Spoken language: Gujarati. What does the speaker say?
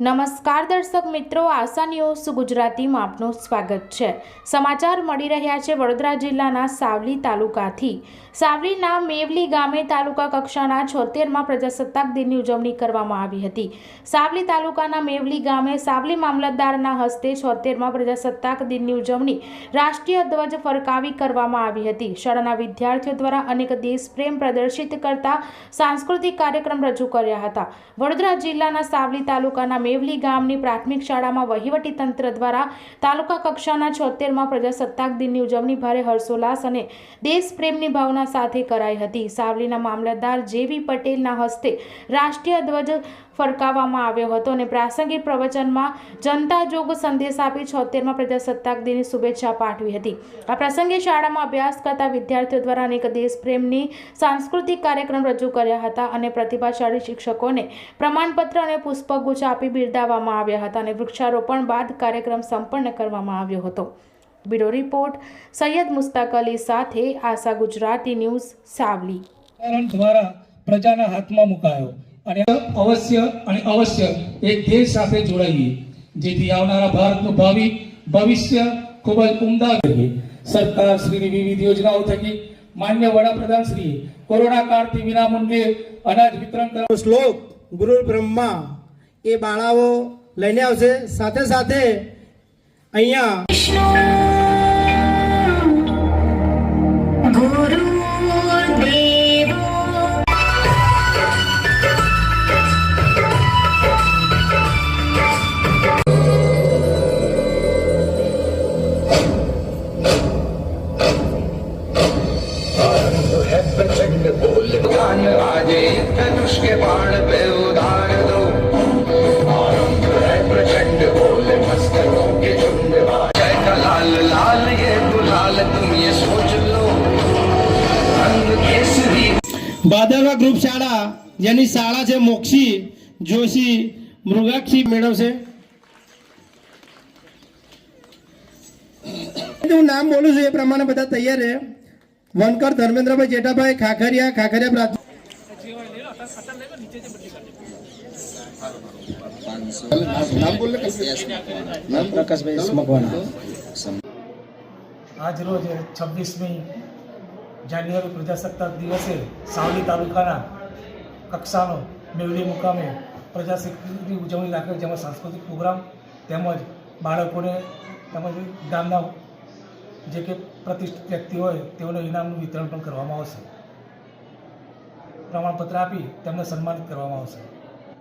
નમસ્કાર દર્શક મિત્રો, આશા ન્યૂઝ ગુજરાતીમાં આપનું સ્વાગત છે. સમાચાર મળી રહ્યા છે વડોદરા જિલ્લાના સાવલી તાલુકાથી. સાવલીના મેવલી ગામે તાલુકા કક્ષાના છોતેરમાં પ્રજાસત્તાક દિનની ઉજવણી કરવામાં આવી હતી. સાવલી તાલુકાના મેવલી ગામે સાવલી મામલતદારના હસ્તે છોતેરમાં પ્રજાસત્તાક દિનની ઉજવણી રાષ્ટ્રીય ધ્વજ ફરકાવી કરવામાં આવી હતી. શાળાના વિદ્યાર્થીઓ દ્વારા અનેક દેશપ્રેમ પ્રદર્શિત કરતા સાંસ્કૃતિક કાર્યક્રમ રજૂ કર્યા હતા. વડોદરા જિલ્લાના સાવલી તાલુકાના મેવલી ગામની પ્રાથમિક શાળામાં વહીવટી તંત્ર દ્વારા તાલુકા કક્ષાના છોતેરમાં પ્રજાસત્તાક દિનની ઉજવણી ભારે હર્ષોલ્લાસ અને દેશપ્રેમની ભાવના સાથે કરાઈ હતી. સાવલીના મામલતદાર જેવી પટેલના હસ્તે રાષ્ટ્રીય ધ્વજ ફરકાવવામાં આવ્યો હતો અને પ્રાસંગિક પ્રવચનમાં જનતા જોગ સંદેશ આપી છોતેરમાં પ્રજાસત્તાક દિનની શુભેચ્છા પાઠવી હતી. આ પ્રસંગે શાળામાં અભ્યાસ કરતા વિદ્યાર્થીઓ દ્વારા અનેક દેશપ્રેમની સાંસ્કૃતિક કાર્યક્રમ રજૂ કર્યા હતા અને પ્રતિભાશાળી શિક્ષકોને પ્રમાણપત્ર અને પુષ્પગુચ્છ આપી બિરદાવવામાં આવ્યા હતા અને વૃક્ષારોપણ બાદ કાર્યક્રમ સંપન્ન કરવામાં આવ્યો હતો. બ્યુરો રિપોર્ટ, સૈયદ મુસ્તાક અલી સાથે આશા ગુજરાતી ન્યૂઝ, સાવલી. દ્વારા પ્રજાના હાથમાં મુકાયો. અને અવશ્ય અને અવશ્ય એક દેશ સાથે જોડાઈએ. જેથી આવનારા ભારતનું ભાવિ, ભવિષ્ય ખૂબ જ ઉમદા કરીએ સરકાર શ્રીની વિવિધ યોજનાઓ થકી માન્ય વડાપ્રધાન શ્રી કોરોના કાળથી વિનામૂલ્યે અનાજ વિતરણ કરવા શ્લોક ગુરુ બ્રહ્મા એ બાળાઓ લઈને આવશે. સાથે સાથે અહીંયા है प्रचंड बोल ध्यान आजे धनुष के बाण पे उधार दो आरंभ है प्रचंड बोल मस्तकों के झुंड जय का लाल लाल ये गुलाल तुम ये सोच लो रंग केसरी ભાદરવા ગ્રુપ શાળા જેની શાળા છે મોક્ષી જોશી મૃગાક્ષી મેળવશે હું નામ બોલું છું એ પ્રમાણે બધા તૈયાર છે વનકર ધર્મેન્દ્રભાઈ જેઠાભાઈ ખાખરિયા ખાખરિયા પ્રાથમિક આજ રોજ છવ્વીસમી જાન્યુઆરી પ્રજાસત્તાક દિવસે સાવલી તાલુકાના કક્ષાનો મેવડી મુકામે પ્રજાશક્તિની ઉજવણી રાખે જેમાં સાંસ્કૃતિક પ્રોગ્રામ તેમજ બાળકોને તેમજ ગામના જે કે પ્રતિષ્ઠિત વ્યક્તિ હોય, તેઓને ઇનામનું વિતરણ પણ કરવામાં આવશે. પ્રમાણપત્ર આપી તેમને સન્માનિત કરવામાં આવશે.